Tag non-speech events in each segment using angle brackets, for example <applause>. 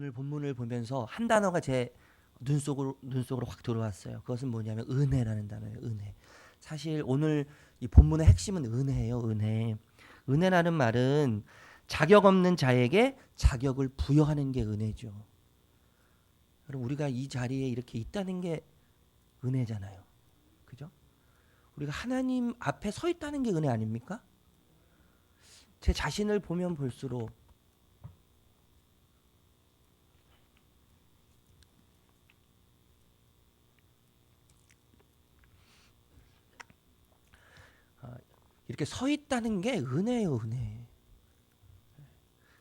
오늘 본문을 보면서 한 단어가 제 눈속으로 눈속으로 확 들어왔어요. 그것은 뭐냐면 은혜라는 단어예요. 은혜. 사실 오늘 이 본문의 핵심은 은혜예요. 은혜. 은혜라는 말은 자격 없는 자에게 자격을 부여하는 게 은혜죠. 여러분 우리가 이 자리에 이렇게 있다는 게 은혜잖아요. 그죠? 우리가 하나님 앞에 서 있다는 게 은혜 아닙니까? 제 자신을 보면 볼수록 이렇게 서 있다는 게 은혜예요, 은혜.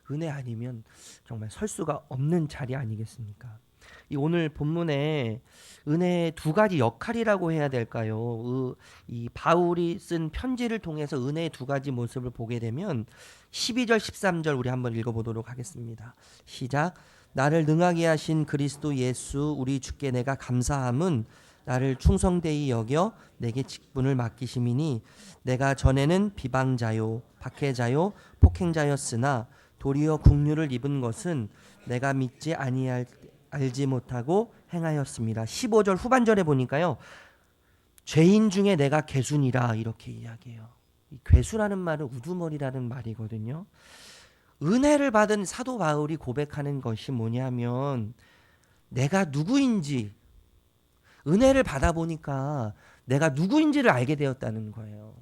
은혜 아니면 정말 설 수가 없는 자리 아니겠습니까? 이 오늘 본문에 은혜의 두 가지 역할이라고 해야 될까요? 으, 이 바울이 쓴 편지를 통해서 은혜의 두 가지 모습을 보게 되면 12절 13절 우리 한번 읽어 보도록 하겠습니다. 시작. 나를 능하게 하신 그리스도 예수 우리 주께 내가 감사함은 나를 충성되이 여겨 내게 직분을 맡기심이니 내가 전에는 비방자요 박해자요 폭행자였으나 도리어 국류를 입은 것은 내가 믿지 아니할 알지 못하고 행하였습니다. 15절 후반절에 보니까요. 죄인 중에 내가 괴순이라 이렇게 이야기해요. 이 괴수라는 말은 우두머리라는 말이거든요. 은혜를 받은 사도 바울이 고백하는 것이 뭐냐면 내가 누구인지 은혜를 받아 보니까 내가 누구인지를 알게 되었다는 거예요.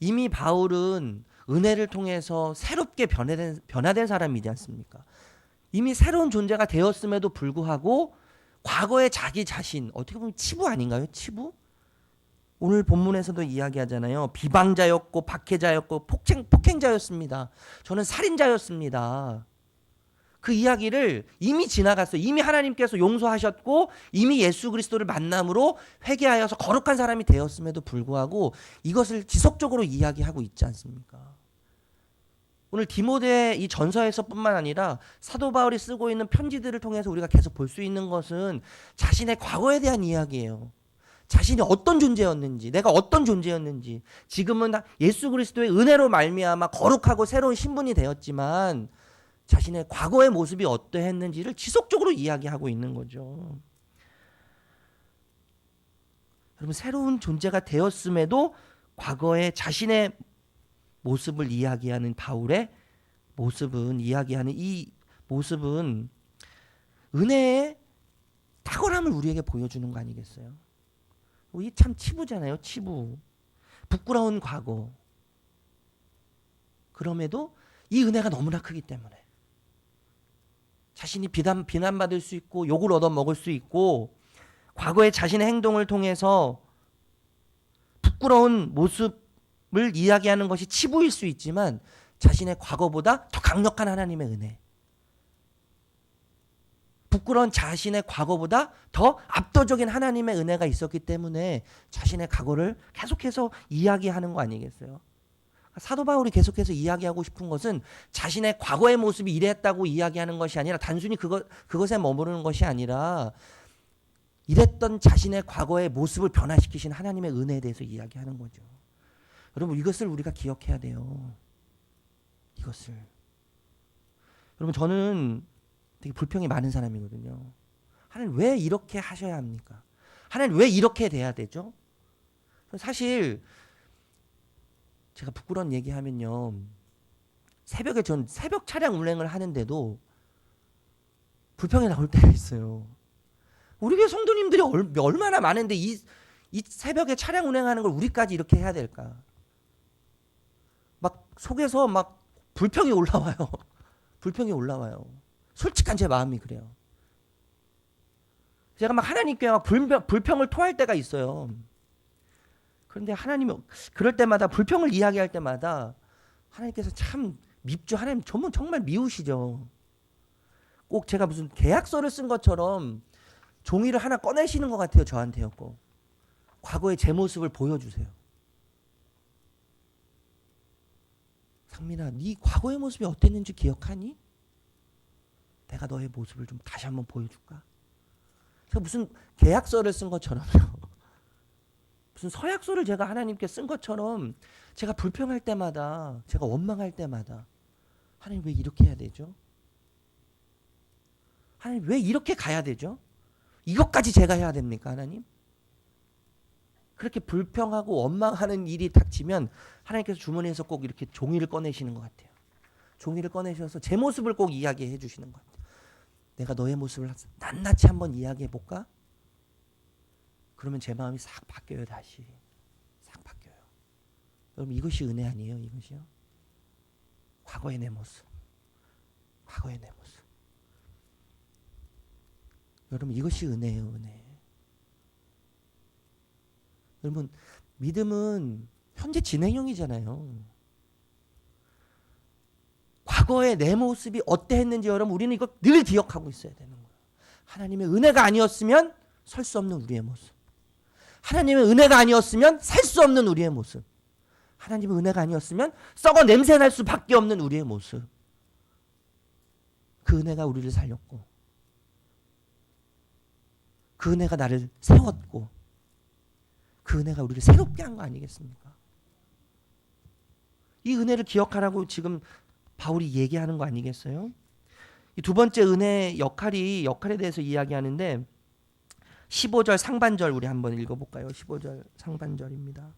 이미 바울은 은혜를 통해서 새롭게 변화된, 변화된 사람이지 않습니까? 이미 새로운 존재가 되었음에도 불구하고 과거의 자기 자신 어떻게 보면 치부 아닌가요? 치부? 오늘 본문에서도 이야기하잖아요. 비방자였고 박해자였고 폭행 폭행자였습니다. 저는 살인자였습니다. 그 이야기를 이미 지나갔어요. 이미 하나님께서 용서하셨고 이미 예수 그리스도를 만남으로 회개하여서 거룩한 사람이 되었음에도 불구하고 이것을 지속적으로 이야기하고 있지 않습니까? 오늘 디모데 이 전서에서뿐만 아니라 사도 바울이 쓰고 있는 편지들을 통해서 우리가 계속 볼 수 있는 것은 자신의 과거에 대한 이야기예요. 자신이 어떤 존재였는지, 내가 어떤 존재였는지, 지금은 예수 그리스도의 은혜로 말미암아 거룩하고 새로운 신분이 되었지만 자신의 과거의 모습이 어떠했는지를 지속적으로 이야기하고 있는 거죠. 여러분 새로운 존재가 되었음에도 과거의 자신의 모습을 이야기하는 바울의 모습은 이야기하는 이 모습은 은혜의 탁월함을 우리에게 보여주는 거 아니겠어요? 이참 치부잖아요, 치부. 부끄러운 과거. 그럼에도 이 은혜가 너무나 크기 때문에 자신이 비난 비난받을 수 있고 욕을 얻어 먹을 수 있고 과거의 자신의 행동을 통해서 부끄러운 모습을 이야기하는 것이 치부일 수 있지만 자신의 과거보다 더 강력한 하나님의 은혜. 부끄러운 자신의 과거보다 더 압도적인 하나님의 은혜가 있었기 때문에 자신의 과거를 계속해서 이야기하는 거 아니겠어요? 사도 바울이 계속해서 이야기하고 싶은 것은 자신의 과거의 모습이 이랬다고 이야기하는 것이 아니라 단순히 그것 그것에 머무르는 것이 아니라 이랬던 자신의 과거의 모습을 변화시키신 하나님의 은혜에 대해서 이야기하는 거죠. 여러분 이것을 우리가 기억해야 돼요. 이것을. 여러분 저는 되게 불평이 많은 사람이거든요. 하나님 왜 이렇게 하셔야 합니까? 하나님 왜 이렇게 돼야 되죠? 사실 제가 부끄러운 얘기하면요. 새벽에 전 새벽 차량 운행을 하는데도 불평이 나올 때가 있어요. 우리 교회 성도님들이 얼, 얼마나 많은데 이, 이 새벽에 차량 운행하는 걸 우리까지 이렇게 해야 될까? 막 속에서 막 불평이 올라와요. <laughs> 불평이 올라와요. 솔직한 제 마음이 그래요. 제가 막 하나님께 막 불평, 불평을 토할 때가 있어요. 그런데 하나님이 그럴 때마다 불평을 이야기할 때마다 하나님께서 참 밉죠. 하나님 정말 정말 미우시죠. 꼭 제가 무슨 계약서를 쓴 것처럼 종이를 하나 꺼내시는 것 같아요. 저한테였고 과거의 제 모습을 보여주세요. 상민아, 네 과거의 모습이 어땠는지 기억하니? 내가 너의 모습을 좀 다시 한번 보여줄까? 제가 무슨 계약서를 쓴 것처럼요. 무슨 서약서를 제가 하나님께 쓴 것처럼 제가 불평할 때마다 제가 원망할 때마다 하나님 왜 이렇게 해야 되죠? 하나님 왜 이렇게 가야 되죠? 이것까지 제가 해야 됩니까, 하나님? 그렇게 불평하고 원망하는 일이 닥치면 하나님께서 주머니에서 꼭 이렇게 종이를 꺼내시는 것 같아요. 종이를 꺼내셔서 제 모습을 꼭 이야기해 주시는 것 같아요. 내가 너의 모습을 낱낱이 한번 이야기해 볼까? 그러면 제 마음이 싹 바뀌어요 다시 싹 바뀌어요. 여러분 이것이 은혜 아니에요 이것이요? 과거의 내 모습, 과거의 내 모습. 여러분 이것이 은혜예요 은혜. 여러분 믿음은 현재 진행형이잖아요. 과거의 내 모습이 어때했는지 여러분 우리는 이거 늘 기억하고 있어야 되는 거예요. 하나님의 은혜가 아니었으면 설 수 없는 우리의 모습. 하나님의 은혜가 아니었으면 살 수 없는 우리의 모습. 하나님의 은혜가 아니었으면 썩어 냄새 날 수밖에 없는 우리의 모습. 그 은혜가 우리를 살렸고 그 은혜가 나를 세웠고 그 은혜가 우리를 새롭게 한 거 아니겠습니까? 이 은혜를 기억하라고 지금 바울이 얘기하는 거 아니겠어요? 이두 번째 은혜 역할이 역할에 대해서 이야기하는데 15절 상반절 우리 한번 읽어볼까요? 15절 상반절입니다.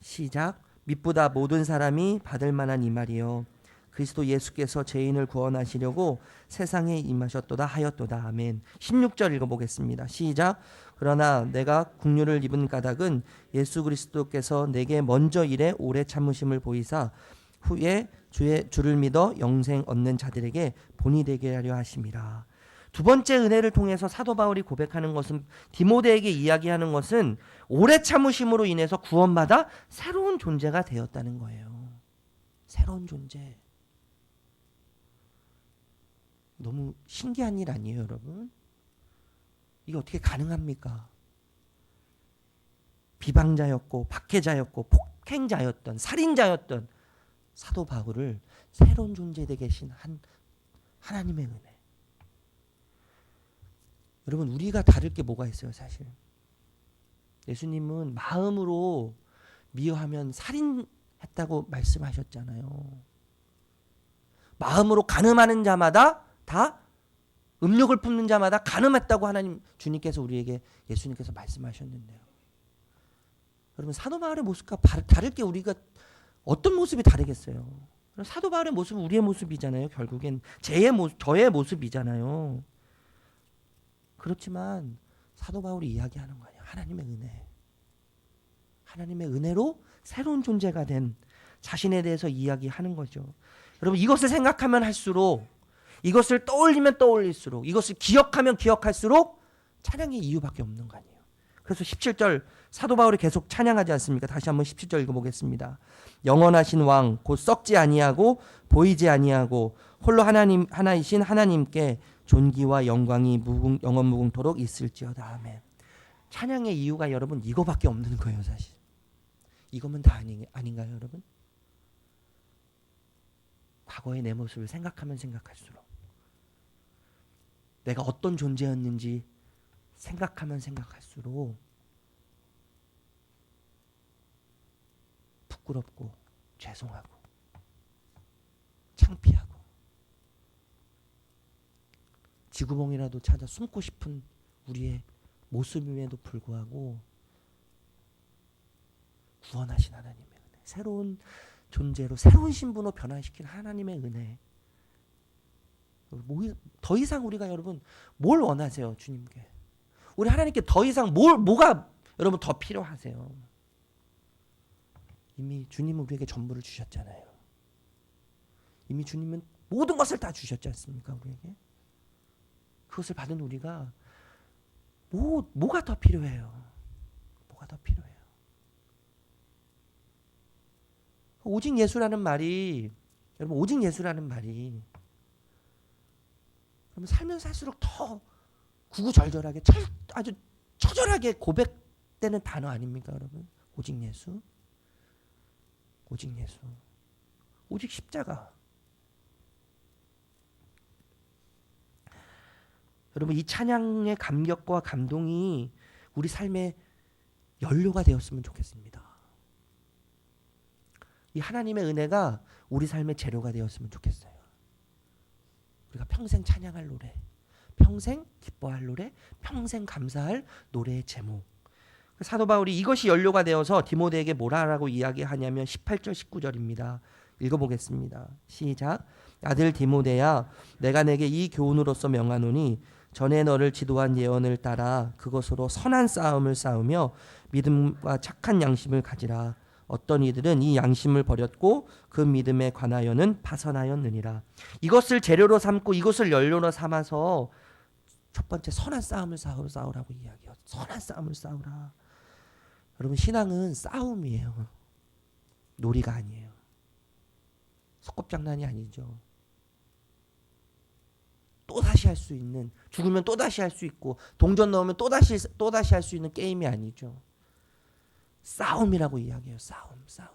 시작. 믿보다 모든 사람이 받을 만한 이 말이요. 그리스도 예수께서 죄인을 구원하시려고 세상에 임하셨도다 하였도다. 아멘. 16절 읽어보겠습니다. 시작. 그러나 내가 국류를 입은 까닭은 예수 그리스도께서 내게 먼저 일에 오래 참으심을 보이사 후에 주의 주를 믿어 영생 얻는 자들에게 본이 되게 하려 하심이라. 두 번째 은혜를 통해서 사도 바울이 고백하는 것은 디모데에게 이야기하는 것은 오래 참으심으로 인해서 구원받아 새로운 존재가 되었다는 거예요. 새로운 존재. 너무 신기한 일 아니에요, 여러분? 이게 어떻게 가능합니까? 비방자였고 박해자였고 폭행자였던 살인자였던 사도 바울을 새로운 존재 되게 하신 한 하나님의 은혜. 여러분 우리가 다를 게 뭐가 있어요, 사실. 예수님은 마음으로 미워하면 살인했다고 말씀하셨잖아요. 마음으로 가늠하는 자마다 다 음욕을 품는 자마다 가늠했다고 하나님 주님께서 우리에게 예수님께서 말씀하셨는데요. 여러분 사도 바울의 모습과 다를 게 우리가 어떤 모습이 다르겠어요? 사도 바울의 모습은 우리의 모습이잖아요. 결국엔 제의 모습, 저의 모습이잖아요. 그렇지만 사도 바울이 이야기하는 거예요. 하나님의 은혜. 하나님의 은혜로 새로운 존재가 된 자신에 대해서 이야기하는 거죠. 여러분 이것을 생각하면 할수록 이것을 떠올리면 떠올릴수록 이것을 기억하면 기억할수록 찬양의 이유밖에 없는 거 아니에요. 그래서 17절 사도 바울이 계속 찬양하지 않습니까? 다시 한번 17절 읽어보겠습니다. 영원하신 왕 곧 썩지 아니하고 보이지 아니하고 홀로 하나님 하나이신 하나님께 존귀와 영광이 무궁 영원 무궁토록 있을지어다 아멘. 찬양의 이유가 여러분 이거밖에 없는 거예요 사실. 이거면 다 아니, 아닌가요 여러분? 과거의 내 모습을 생각하면 생각할수록 내가 어떤 존재였는지 생각하면 생각할수록 부끄럽고 죄송하고 창피하고 지구멍이라도 찾아 숨고 싶은 우리의 모습임에도 불구하고 구원하신 하나님의 은혜 새로운 존재로 새로운 신분으로 변화시킨 하나님의 은혜. 뭐, 더 이상 우리가 여러분 뭘 원하세요 주님께? 우리 하나님께 더 이상 뭘 뭐가 여러분 더 필요하세요? 이미 주님은 우리에게 전부를 주셨잖아요. 이미 주님은 모든 것을 다 주셨지 않습니까 우리에게 그것을 받은 우리가 뭐 뭐가 더 필요해요 뭐가 더 필요해요 오직 예수라는 말이 여러분 오직 예수라는 말이 그러면 살면 살수록 더 구구절절하게 철, 아주 처절하게 고백되는 단어 아닙니까, 여러분? 오직 예수, 오직 예수, 오직 십자가. 여러분 이 찬양의 감격과 감동이 우리 삶의 연료가 되었으면 좋겠습니다. 이 하나님의 은혜가 우리 삶의 재료가 되었으면 좋겠어요. 우리가 평생 찬양할 노래, 평생 기뻐할 노래, 평생 감사할 노래의 제목. 사도 바울이 이것이 연료가 되어서 디모데에게 뭐라라고 이야기하냐면 18절 19절입니다. 읽어보겠습니다. 시작. 아들 디모데야, 내가 내게 이 교훈으로서 명하노니 전에 너를 지도한 예언을 따라 그것으로 선한 싸움을 싸우며 믿음과 착한 양심을 가지라. 어떤 이들은 이 양심을 버렸고 그 믿음에 관하여는 파선하였느니라. 이것을 재료로 삼고 이것을 연료로 삼아서 첫 번째 선한 싸움을 싸우, 싸우라고 이야기해요. 선한 싸움을 싸우라. 여러분 신앙은 싸움이에요. 놀이가 아니에요. 속꿉장난이 아니죠. 또 다시 할 수 있는 죽으면 또 다시 할 수 있고 동전 넣으면 또 다시 또 다시 할 수 있는 게임이 아니죠. 싸움이라고 이야기해요. 싸움, 싸움.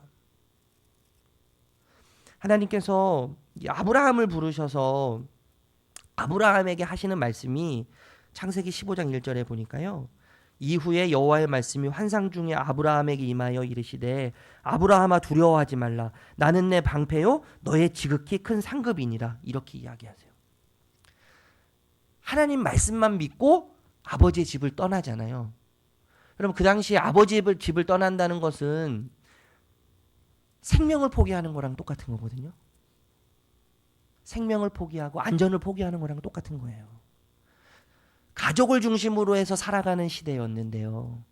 하나님께서 아브라함을 부르셔서 아브라함에게 하시는 말씀이 창세기 15장 1절에 보니까요. 이후에 여호와의 말씀이 환상 중에 아브라함에게 임하여 이르시되 아브라함아 두려워하지 말라 나는 내 방패요 너의 지극히 큰 상급이니라 이렇게 이야기하세요. 하나님 말씀만 믿고 아버지의 집을 떠나잖아요. 여러분 그 당시에 아버지의 집을 떠난다는 것은 생명을 포기하는 거랑 똑같은 거거든요. 생명을 포기하고 안전을 포기하는 거랑 똑같은 거예요. 가족을 중심으로 해서 살아가는 시대였는데요.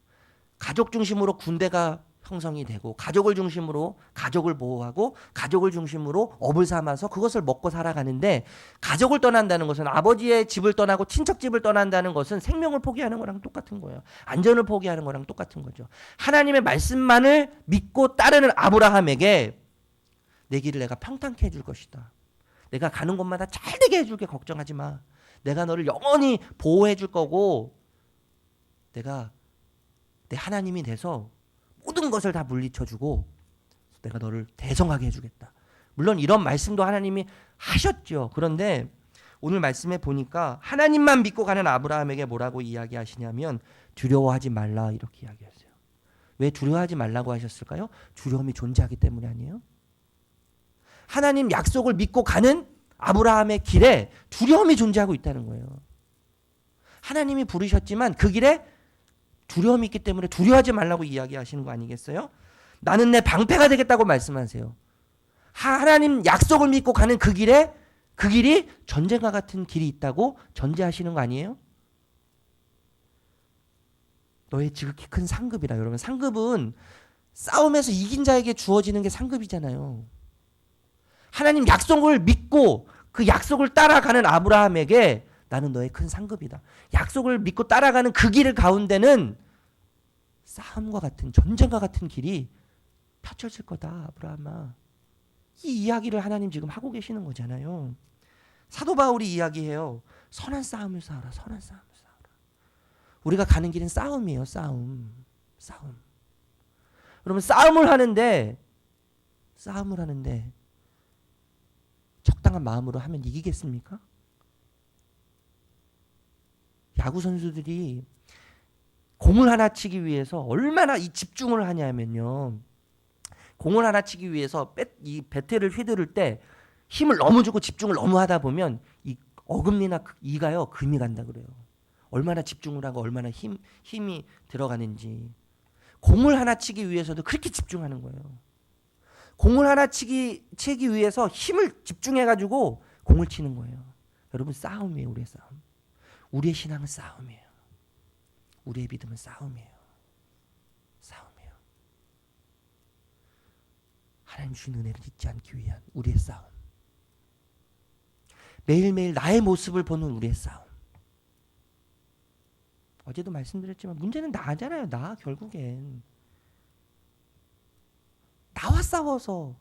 가족 중심으로 군대가 형성이 되고 가족을 중심으로 가족을 보호하고 가족을 중심으로 업을 삼아서 그것을 먹고 살아가는데 가족을 떠난다는 것은 아버지의 집을 떠나고 친척 집을 떠난다는 것은 생명을 포기하는 거랑 똑같은 거예요. 안전을 포기하는 거랑 똑같은 거죠. 하나님의 말씀만을 믿고 따르는 아브라함에게 내 길을 내가 평탄케 해줄 것이다. 내가 가는 곳마다 잘 되게 해줄게 걱정하지 마. 내가 너를 영원히 보호해 줄 거고 내가 내 하나님이 돼서 모든 것을 다 물리쳐 주고 내가 너를 대성하게 해 주겠다. 물론 이런 말씀도 하나님이 하셨죠. 그런데 오늘 말씀에 보니까 하나님만 믿고 가는 아브라함에게 뭐라고 이야기하시냐면 두려워하지 말라 이렇게 이야기하세요. 왜 두려워하지 말라고 하셨을까요? 두려움이 존재하기 때문이 아니에요? 하나님 약속을 믿고 가는 아브라함의 길에 두려움이 존재하고 있다는 거예요. 하나님이 부르셨지만 그 길에 두려움이 있기 때문에 두려워하지 말라고 이야기하시는 거 아니겠어요? 나는 내 방패가 되겠다고 말씀하세요. 하나님 약속을 믿고 가는 그 길에 그 길이 전쟁과 같은 길이 있다고 전제하시는 거 아니에요? 너의 지극히 큰 상급이라 여러분 상급은 싸움에서 이긴 자에게 주어지는 게 상급이잖아요. 하나님 약속을 믿고 그 약속을 따라가는 아브라함에게 나는 너의 큰 상급이다. 약속을 믿고 따라가는 그 길 가운데는 싸움과 같은 전쟁과 같은 길이 펼쳐질 거다, 아브라함아. 이 이야기를 하나님 지금 하고 계시는 거잖아요. 사도 바울이 이야기해요. 선한 싸움을 싸우라. 선한 싸움을 싸우라. 우리가 가는 길은 싸움이에요. 싸움. 싸움. 여러분 싸움을 하는데 싸움을 하는데 적당한 마음으로 하면 이기겠습니까? 야구 선수들이 공을 하나 치기 위해서 얼마나 이 집중을 하냐면요. 공을 하나 치기 위해서 배, 이 배트를 휘두를 때 힘을 너무 주고 집중을 너무 하다 보면 이 어금니나 그 이가요 금이 간다 그래요. 얼마나 집중을 하고 얼마나 힘 힘이 들어가는지 공을 하나 치기 위해서도 그렇게 집중하는 거예요. 공을 하나 치기 치기 위해서 힘을 집중해 가지고 공을 치는 거예요. 여러분 싸움이에요, 우리의 싸움. 우리의 신앙은 싸움이에요. 우리의 믿음은 싸움이에요. 싸움이에요. 하나님 주신 은혜를 잊지 않기 위한 우리의 싸움. 매일매일 나의 모습을 보는 우리의 싸움. 어제도 말씀드렸지만 문제는 나잖아요. 나 결국엔. 나와 싸워서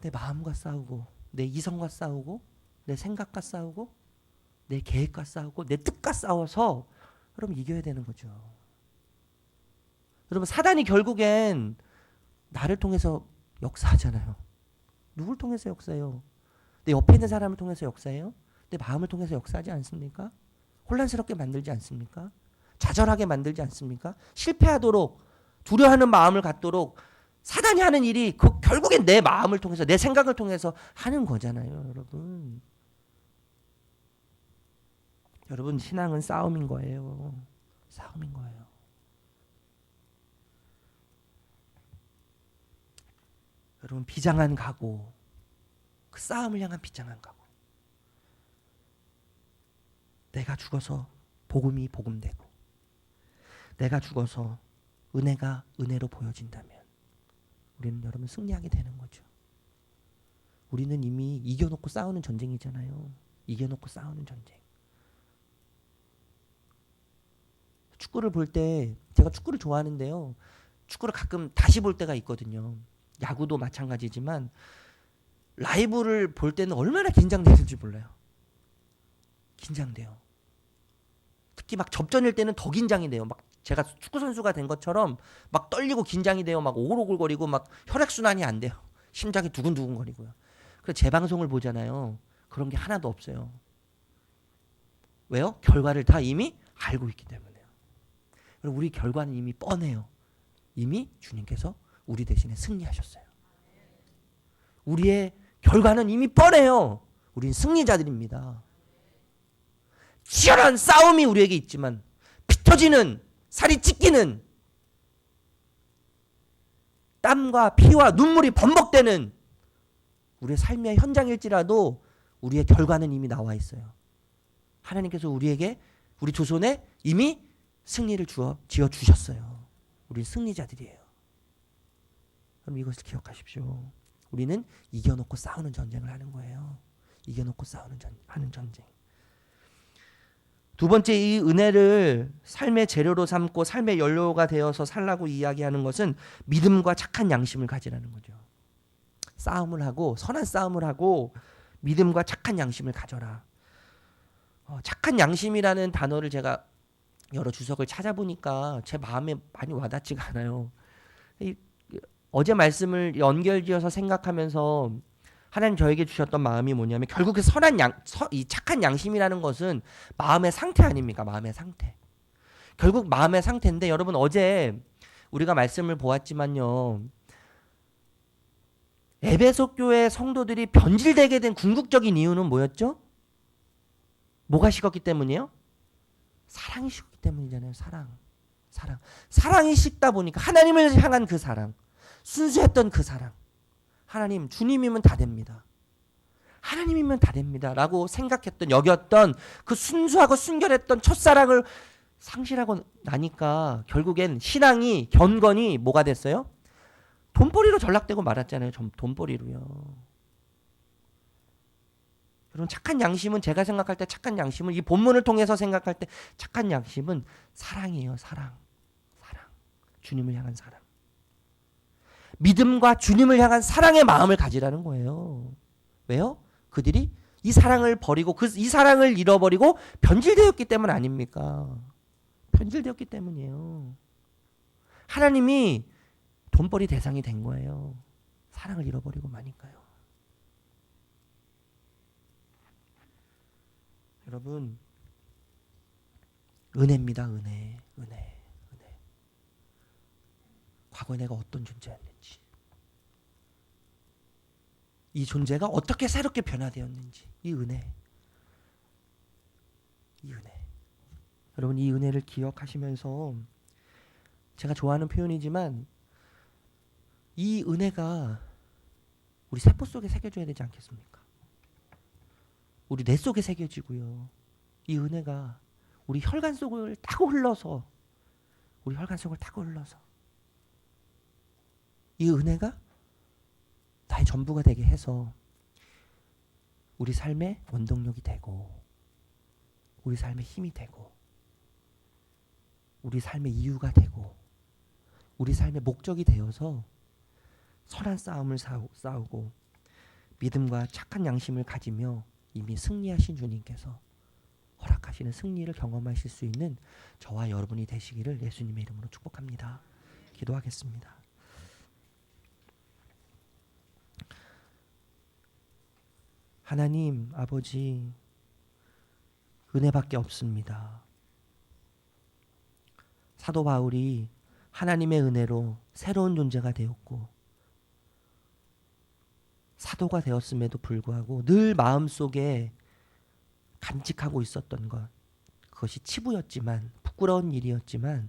내 마음과 싸우고 내 이성과 싸우고 내 생각과 싸우고 내 계획과 싸우고 내 뜻과 싸워서 여러분 이겨야 되는 거죠. 여러분 사단이 결국엔 나를 통해서 역사하잖아요. 누굴 통해서 역사해요? 내 옆에 있는 사람을 통해서 역사해요? 내 마음을 통해서 역사하지 않습니까? 혼란스럽게 만들지 않습니까? 좌절하게 만들지 않습니까? 실패하도록 두려워하는 마음을 갖도록 사단이 하는 일이 그 결국엔 내 마음을 통해서 내 생각을 통해서 하는 거잖아요, 여러분. 여러분 신앙은 싸움인 거예요. 싸움인 거예요. 여러분 비장한 각오, 그 싸움을 향한 비장한 각오. 내가 죽어서 복음이 복음되고, 내가 죽어서 은혜가 은혜로 보여진다면, 우리는 여러분 승리하게 되는 거죠. 우리는 이미 이겨놓고 싸우는 전쟁이잖아요. 이겨놓고 싸우는 전쟁. 축구를 볼 때 제가 축구를 좋아하는데요. 축구를 가끔 다시 볼 때가 있거든요. 야구도 마찬가지지만 라이브를 볼 때는 얼마나 긴장되는지 몰라요. 긴장돼요. 특히 막 접전일 때는 더 긴장이 돼요. 막 제가 축구 선수가 된 것처럼 막 떨리고 긴장이 돼요. 막 오글오글거리고 막 혈액 순환이 안 돼요. 심장이 두근두근거리고요. 그래서 재방송을 보잖아요. 그런 게 하나도 없어요. 왜요? 결과를 다 이미 알고 있기 때문에요. 그리고 우리 결과는 이미 뻔해요. 이미 주님께서 우리 대신에 승리하셨어요. 우리의 결과는 이미 뻔해요. 우린 승리자들입니다. 치열한 싸움이 우리에게 있지만 피 터지는 살이 찢기는 땀과 피와 눈물이 범벅되는 우리의 삶의 현장일지라도 우리의 결과는 이미 나와 있어요. 하나님께서 우리에게 우리 조선에 이미 승리를 주어 지어 주셨어요. 우리 승리자들이에요. 그럼 이것을 기억하십시오. 우리는 이겨놓고 싸우는 전쟁을 하는 거예요. 이겨놓고 싸우는 전, 하는 전쟁. 두 번째 이 은혜를 삶의 재료로 삼고 삶의 연료가 되어서 살라고 이야기하는 것은 믿음과 착한 양심을 가지라는 거죠. 싸움을 하고 선한 싸움을 하고 믿음과 착한 양심을 가져라. 어, 착한 양심이라는 단어를 제가 여러 주석을 찾아보니까 제 마음에 많이 와닿지가 않아요. 이, 어제 말씀을 연결지어서 생각하면서 하나님 저에게 주셨던 마음이 뭐냐면 결국 그 선한 양, 서, 이 착한 양심이라는 것은 마음의 상태 아닙니까? 마음의 상태. 결국 마음의 상태인데 여러분 어제 우리가 말씀을 보았지만요. 에베소 교회 성도들이 변질되게 된 궁극적인 이유는 뭐였죠? 뭐가 식었기 때문이에요? 사랑이 식었기 때문이잖아요. 사랑. 사랑. 사랑이 식다 보니까 하나님을 향한 그 사랑. 순수했던 그 사랑. 하나님, 주님이면 다 됩니다. 하나님이면 다 됩니다. 라고 생각했던, 여겼던 그 순수하고 순결했던 첫사랑을 상실하고 나니까 결국엔 신앙이, 견건이 뭐가 됐어요? 돈벌이로 전락되고 말았잖아요. 돈벌이로요. 여러분 착한 양심은 제가 생각할 때 착한 양심은 이 본문을 통해서 생각할 때 착한 양심은 사랑이에요. 사랑. 사랑. 주님을 향한 사랑. 믿음과 주님을 향한 사랑의 마음을 가지라는 거예요. 왜요? 그들이 이 사랑을 버리고 그 이 사랑을 잃어버리고 변질되었기 때문 아닙니까? 변질되었기 때문이에요. 하나님이 돈벌이 대상이 된 거예요. 사랑을 잃어버리고 마니까요. 여러분 은혜입니다. 은혜, 은혜, 은혜. 과거에 내가 어떤 존재였는지, 이 존재가 어떻게 새롭게 변화되었는지, 이 은혜, 이 은혜. 여러분 이 은혜를 기억하시면서 제가 좋아하는 표현이지만 이 은혜가 우리 세포 속에 새겨져야 되지 않겠습니까? 우리 뇌 속에 새겨지고요. 이 은혜가 우리 혈관 속을 타고 흘러서 우리 혈관 속을 타고 흘러서 이 은혜가 나의 전부가 되게 해서 우리 삶의 원동력이 되고 우리 삶의 힘이 되고 우리 삶의 이유가 되고 우리 삶의 목적이 되어서 선한 싸움을 싸우고 믿음과 착한 양심을 가지며 이미 승리하신 주님께서 허락하시는 승리를 경험하실 수 있는 저와 여러분이 되시기를 예수님의 이름으로 축복합니다. 기도하겠습니다. 하나님 아버지 은혜밖에 없습니다. 사도 바울이 하나님의 은혜로 새로운 존재가 되었고 사도가 되었음에도 불구하고 늘 마음속에 간직하고 있었던 것 그것이 치부였지만 부끄러운 일이었지만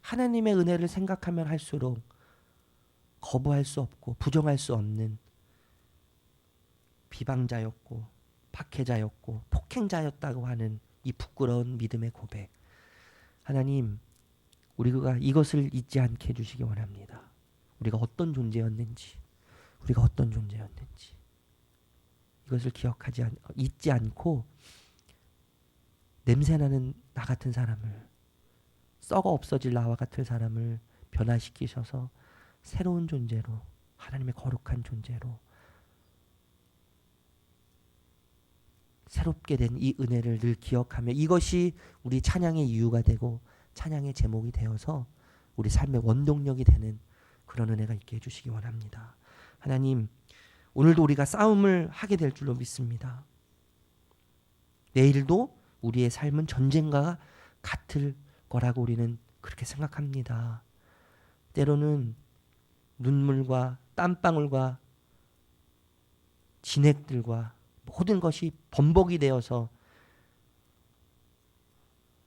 하나님의 은혜를 생각하면 할수록 거부할 수 없고 부정할 수 없는 비방자였고 박해자였고 폭행자였다고 하는 이 부끄러운 믿음의 고백. 하나님, 우리가 이것을 잊지 않게 해주시기 원합니다. 우리가 어떤 존재였는지, 우리가 어떤 존재였는지 이것을 기억하지 않, 잊지 않고 냄새나는 나 같은 사람을 썩어 없어질 나와 같은 사람을 변화시키셔서 새로운 존재로 하나님의 거룩한 존재로 새롭게 된 이 은혜를 늘 기억하며 이것이 우리 찬양의 이유가 되고 찬양의 제목이 되어서 우리 삶의 원동력이 되는 그런 은혜가 있게 해주시기 원합니다. 하나님, 오늘도 우리가 싸움을 하게 될 줄로 믿습니다. 내일도 우리의 삶은 전쟁과 같을 거라고 우리는 그렇게 생각합니다. 때로는 눈물과 땀방울과 진액들과 모든 것이 번복이 되어서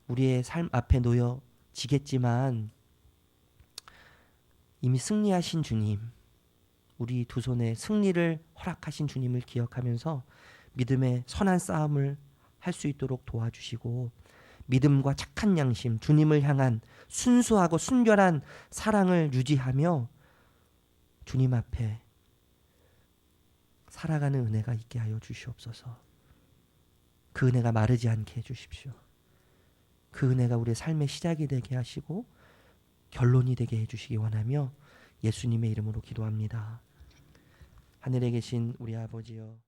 우리의 삶 앞에 놓여지겠지만 이미 승리하신 주님, 우리 두 손에 승리를 허락하신 주님을 기억하면서 믿음의 선한 싸움을 할 수 있도록 도와주시고 믿음과 착한 양심, 주님을 향한 순수하고 순결한 사랑을 유지하며 주님 앞에 살아가는 은혜가 있게 하여 주시옵소서. 그 은혜가 마르지 않게 해 주십시오. 그 은혜가 우리의 삶의 시작이 되게 하시고 결론이 되게 해 주시기 원하며 예수님의 이름으로 기도합니다. 하늘에 계신 우리 아버지여